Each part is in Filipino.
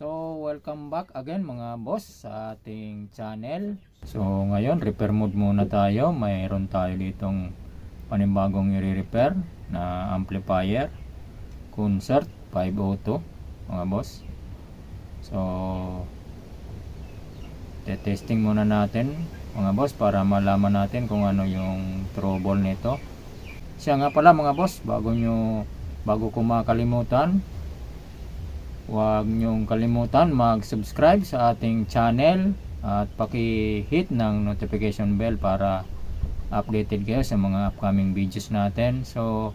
So, welcome back again mga boss sa ating channel. So, ngayon, repair mode muna tayo. Mayroon tayo ditong panibagong i-repair na amplifier. Concert 502 mga boss. So, testing muna natin mga boss para malaman natin kung ano yung trouble nito. Siya nga pala mga boss, bago nyo, bago ko makalimutan, Huwag niyong kalimutan mag-subscribe sa ating channel at paki-hit ng notification bell para updated kayo sa mga upcoming videos natin. So,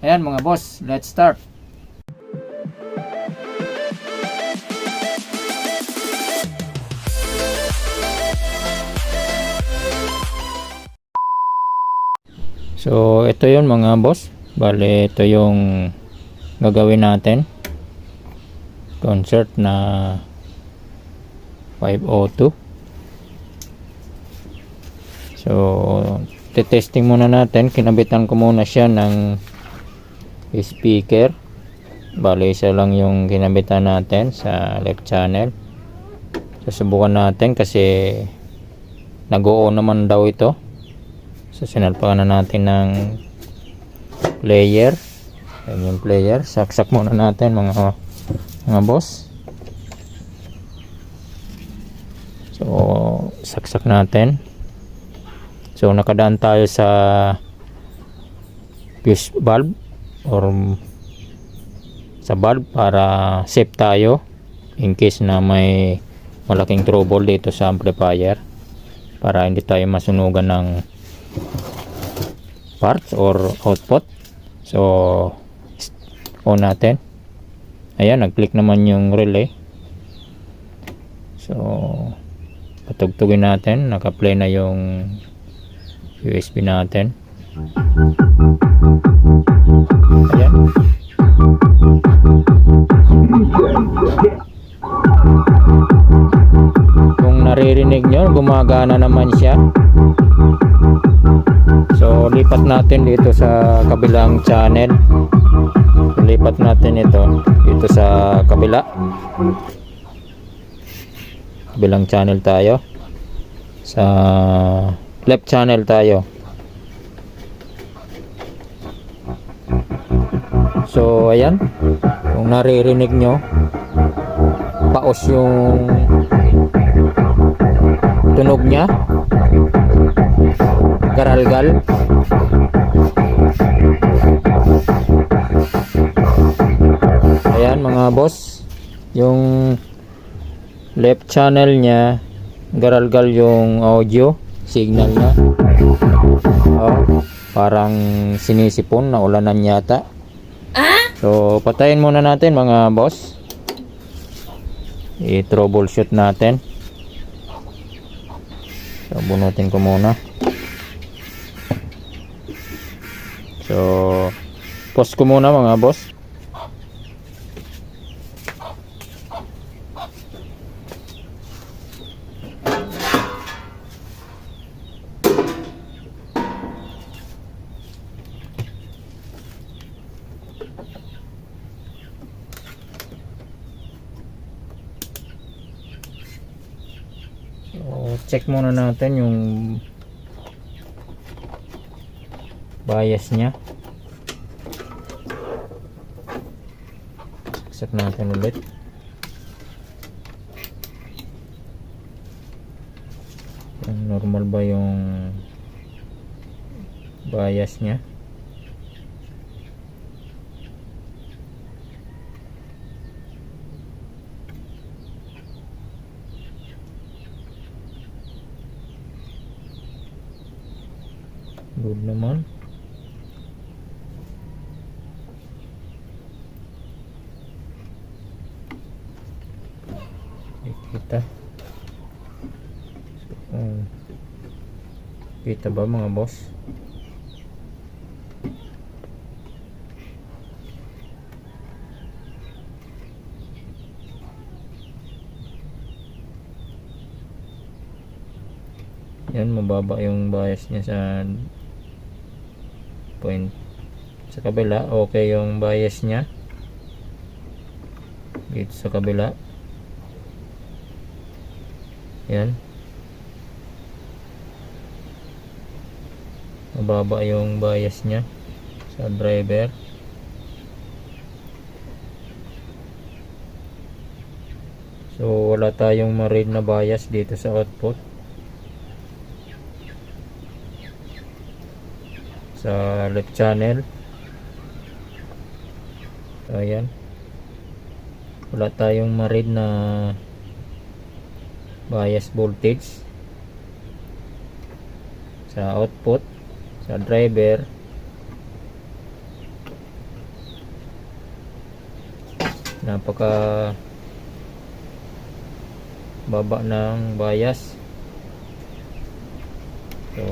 ayan mga boss, let's start! So, ito yun mga boss. Bale, ito yung gagawin natin concert na 502 so testing muna natin. Kinabitan ko muna siya ng speaker. Bali isa lang yung kinabitan natin sa left channel. Susubukan natin kasi nag-oo naman daw ito. So sinalpakan na natin ng player. Yan yung player. Saksak muna natin mga mga boss. So saksak natin. So nakadaan tayo sa fuse valve or sa valve para safe tayo in case na may malaking trouble dito sa amplifier para hindi tayo masunugan ng parts or output. So on natin ayan nag-click naman yung relay so patugtugin natin. Naka-play na yung USB natin. Ayan. Kung naririnig nyo gumagana naman siya. So lipat natin dito sa kabilang channel lipat natin ito dito sa kabila. Kabilang channel tayo. Sa left channel tayo. So ayan. Kung naririnig nyo paos yung tunog niya. Garalgal ayan mga boss. Yung left channel niya garalgal yung audio signal niya. Oh, parang sinisipon na ulanan yata so patayin muna natin mga boss. I-troubleshoot natin. So bunutin ko muna. So post ko muna mga boss So, check muna natin yung bias niya. Check natin ulit. Normal ba yung bias niya. Good naman. Kita. So, um, kita ba mga boss? Yan, mababa yung bias niya sa point. Sa kabila, okay yung bias niya. Dito sa kabila. Yan. Mababa yung bias niya sa driver. So wala tayong ma-read na bias dito sa output. Sa left channel. So ayan. Wala tayong ma-read na bias voltage sa output sa driver napaka baba ng bias so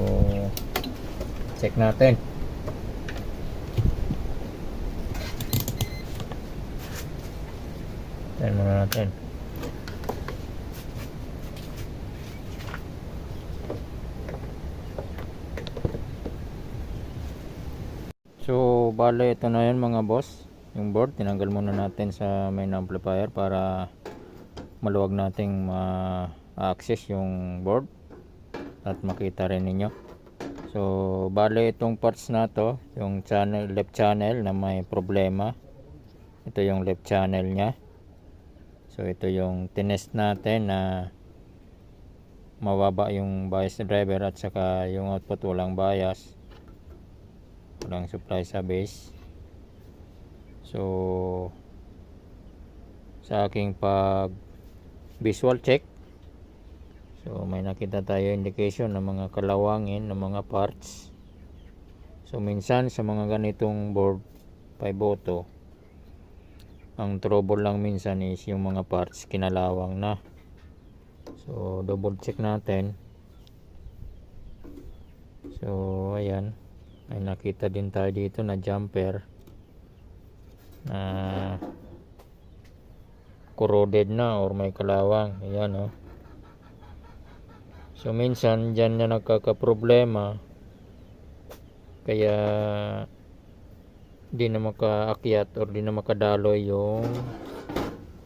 check natin Tignan muna natin So, bale ito na yun mga boss. Yung board, tinanggal muna natin sa main amplifier para maluwag nating ma-access yung board at makita rin ninyo. So, bale itong parts na to, yung channel, left channel na may problema. Ito yung left channel niya. So, ito yung tinest natin na mababa yung bias driver at saka yung output walang bias walang supply sa base so sa aking pag visual check so may nakita tayo indication ng mga kalawangin ng mga parts. So minsan sa mga ganitong board 5 auto ang trouble lang minsan is yung mga parts kinalawang na. So double check natin. So ayan. May nakita din tayo dito na jumper na corroded na or may kalawang. Ayan oh so minsan dyan na nagkakaproblema kaya di na makaakyat or di na makadaloy yung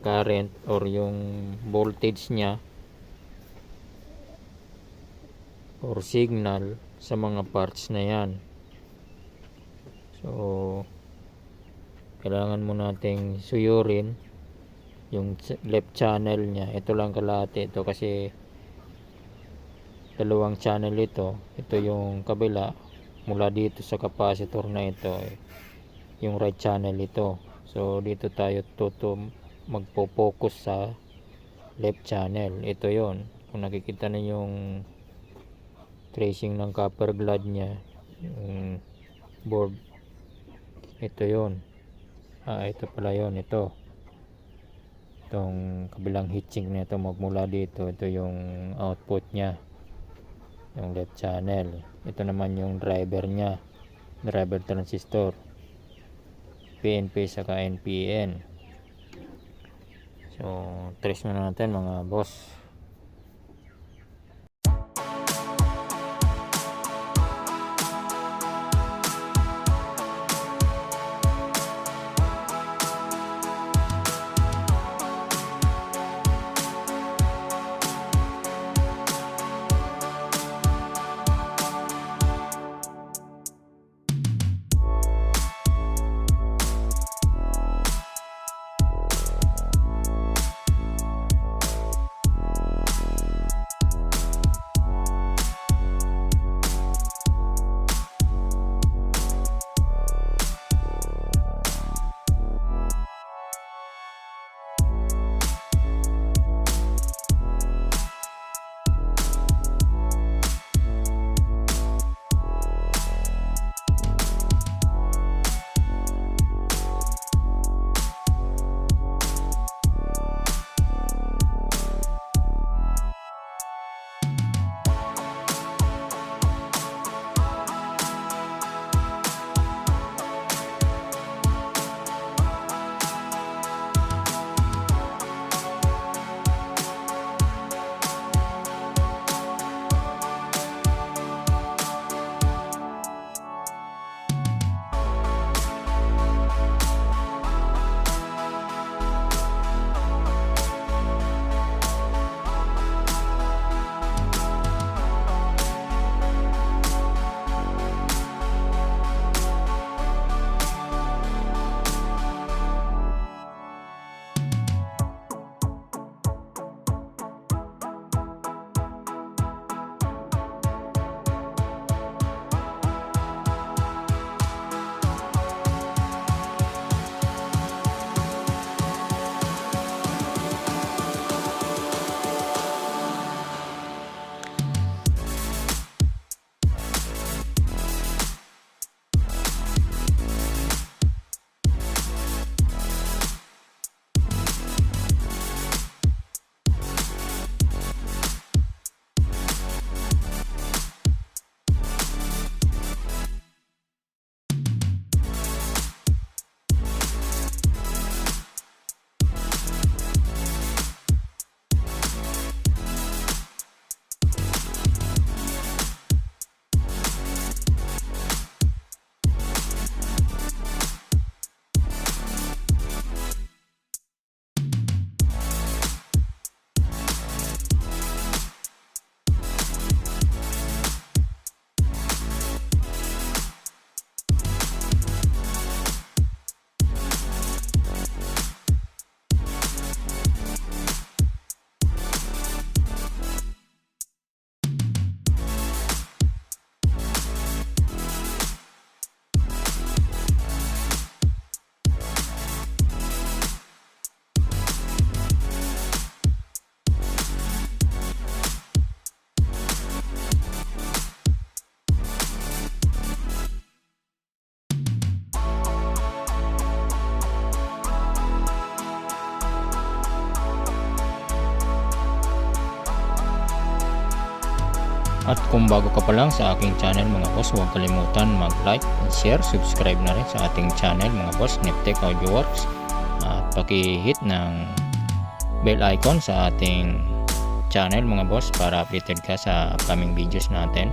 current or yung voltage niya or signal sa mga parts na yan So, kailangan mo nating suyurin yung left channel niya. Ito lang kalahati. Ito kasi dalawang channel ito. Ito yung kabila. Mula dito sa capacitor na ito. eh, Yung right channel ito. So, dito tayo tuto magpo-focus sa left channel. Ito yon Kung nakikita na yung tracing ng copper glad niya. Yung board ito yon ah ito pala yon ito itong kabilang heatsink nito magmula dito ito yung output nya yung left channel. Ito naman yung driver nya driver transistor. PNP saka NPN so trace na natin mga boss At kung bago ka pa lang sa aking channel mga boss, huwag kalimutan mag-like share, subscribe na rin sa ating channel mga boss, Niptech Audio Works. At paki-hit ng bell icon sa ating channel mga boss para updated ka sa upcoming videos natin.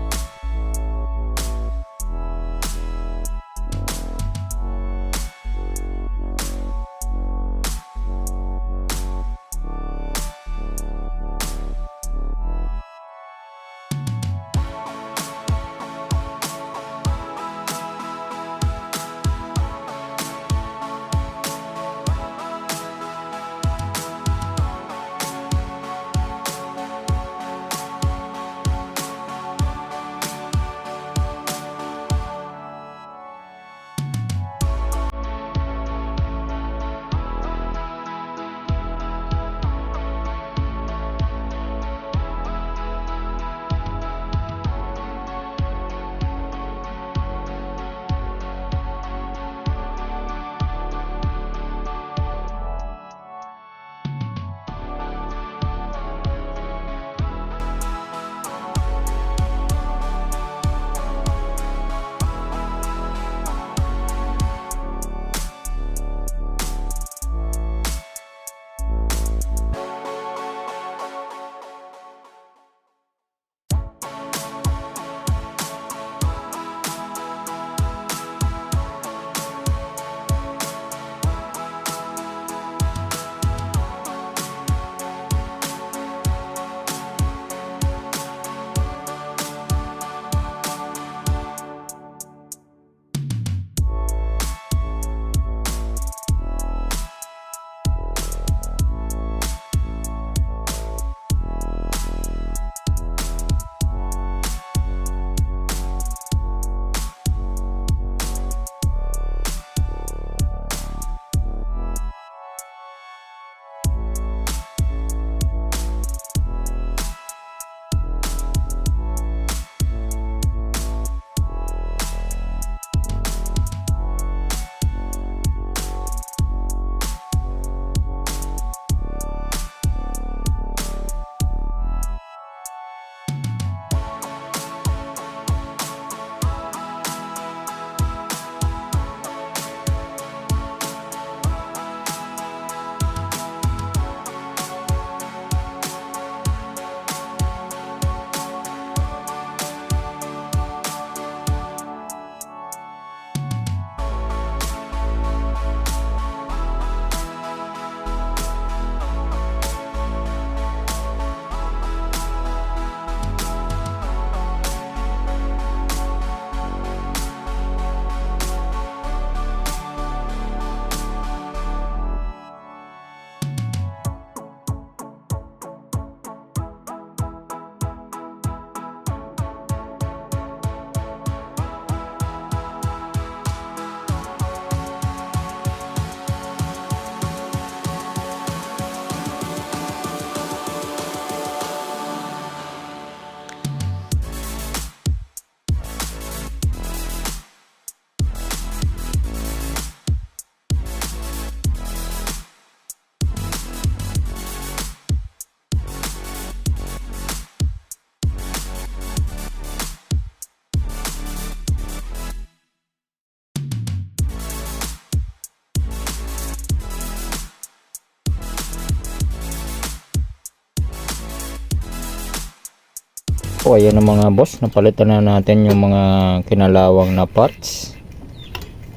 So ayan ang mga boss, napalitan na natin yung mga kinalawang na parts.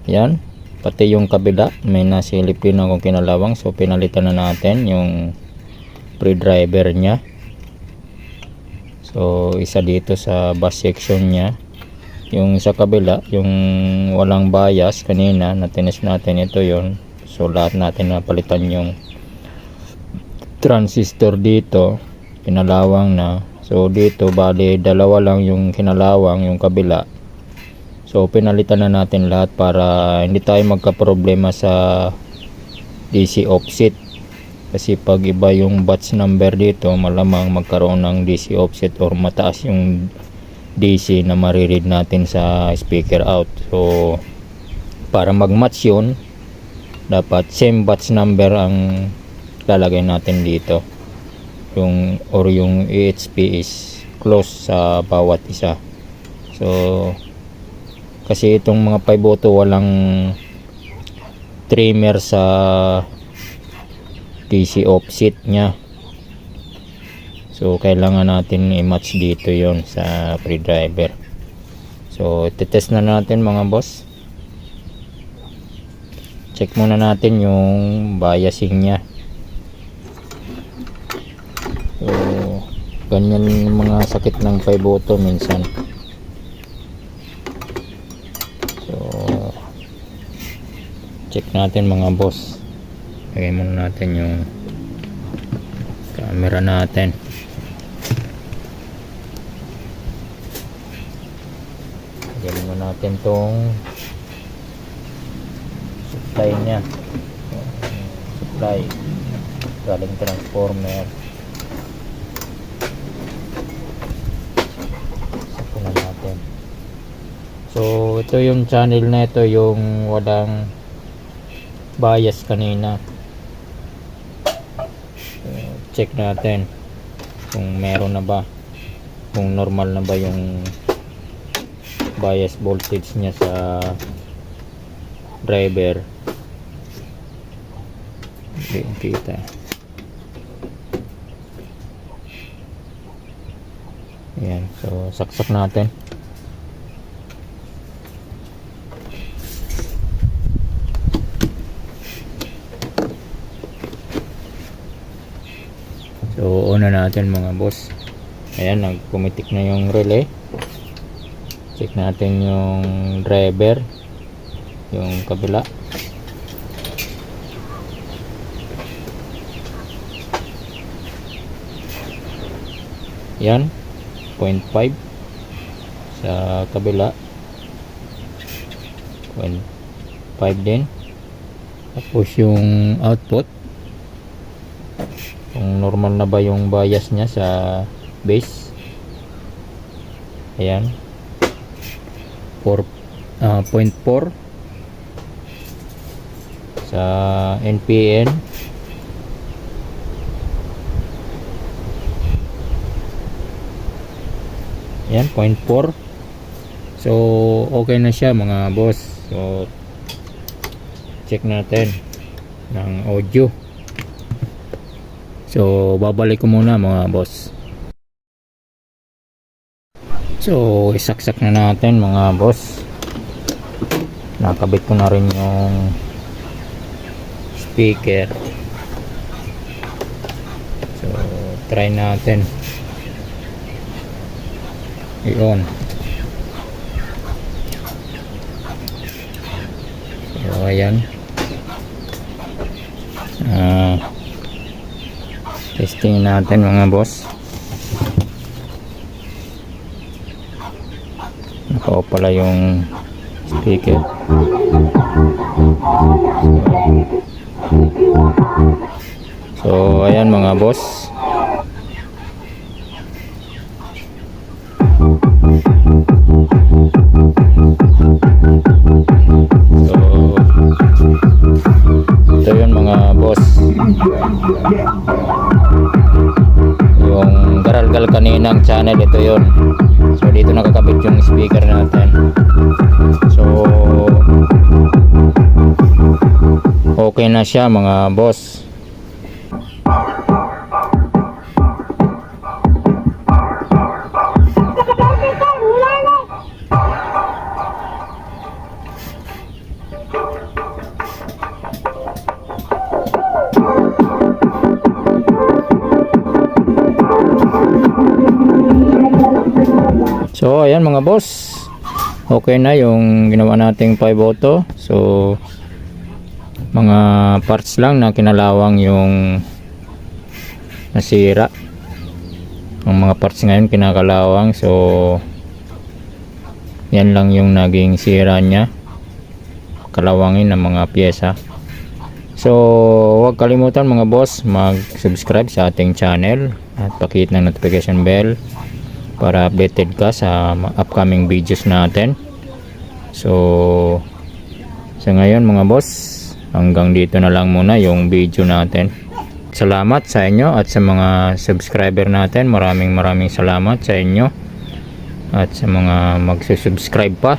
Yan, pati yung kabila, may nasilip din akong kinalawang. So pinalitan na natin yung pre-driver niya. So isa dito sa bus section niya. Yung sa kabila, yung walang bias kanina, natinis natin ito yon So lahat natin napalitan yung transistor dito, kinalawang na So dito bali dalawa lang yung kinalawang yung kabila. So pinalitan na natin lahat para hindi tayo magka-problema sa DC offset. Kasi pag iba yung batch number dito, malamang magkaroon ng DC offset or mataas yung DC na mariread natin sa speaker out. So para mag-match yun, dapat same batch number ang lalagay natin dito yung or yung EHP is close sa bawat isa. So kasi itong mga 5 auto walang trimmer sa DC offset nya so kailangan natin i-match dito yon sa pre-driver so titest na natin mga boss. Check muna natin yung biasing nya so ganyan mga sakit ng 5 auto minsan. So check natin mga boss. Lagay muna natin yung camera natin. Lagay muna natin tong supply nya supply. Galing transformer Sakto na natin so ito yung channel na ito yung walang bias kanina. Check natin kung meron na ba kung normal na ba yung bias voltage niya sa driver. Hindi kita yan so saksak natin Una natin mga boss. Ayan, nagpumitik na yung relay. Check natin yung driver. Yung kabila. Yan. 0.5 sa kabila. 0.5 din. Tapos yung output kung normal na ba yung bias niya sa base? Ayan. 4 ah, 0.4 sa NPN ayan 0.4 so okay na siya mga boss. So check natin ng audio So, babalik ko muna mga boss. So, isaksak na natin mga boss. Nakabit ko na rin yung speaker. So, try natin. Iyon. So, ayan. Ah, testing natin mga boss. Naka pala yung speaker. So ayan mga boss channel ito yon so dito nakakabit yung speaker natin. So okay na siya mga boss mga boss. Okay na yung ginawa nating 5 auto. So Mga parts lang na kinalawang yung Nasira. Ang mga parts ngayon kinakalawang. So Yan lang yung naging sira niya. Kalawangin ng mga pyesa. So huwag kalimutan mga boss Mag-subscribe sa ating channel At pakihit ng notification bell para updated ka sa upcoming videos natin so sa ngayon mga boss hanggang dito na lang muna yung video natin salamat sa inyo at sa mga subscriber natin. Maraming maraming salamat sa inyo at sa mga magsusubscribe pa.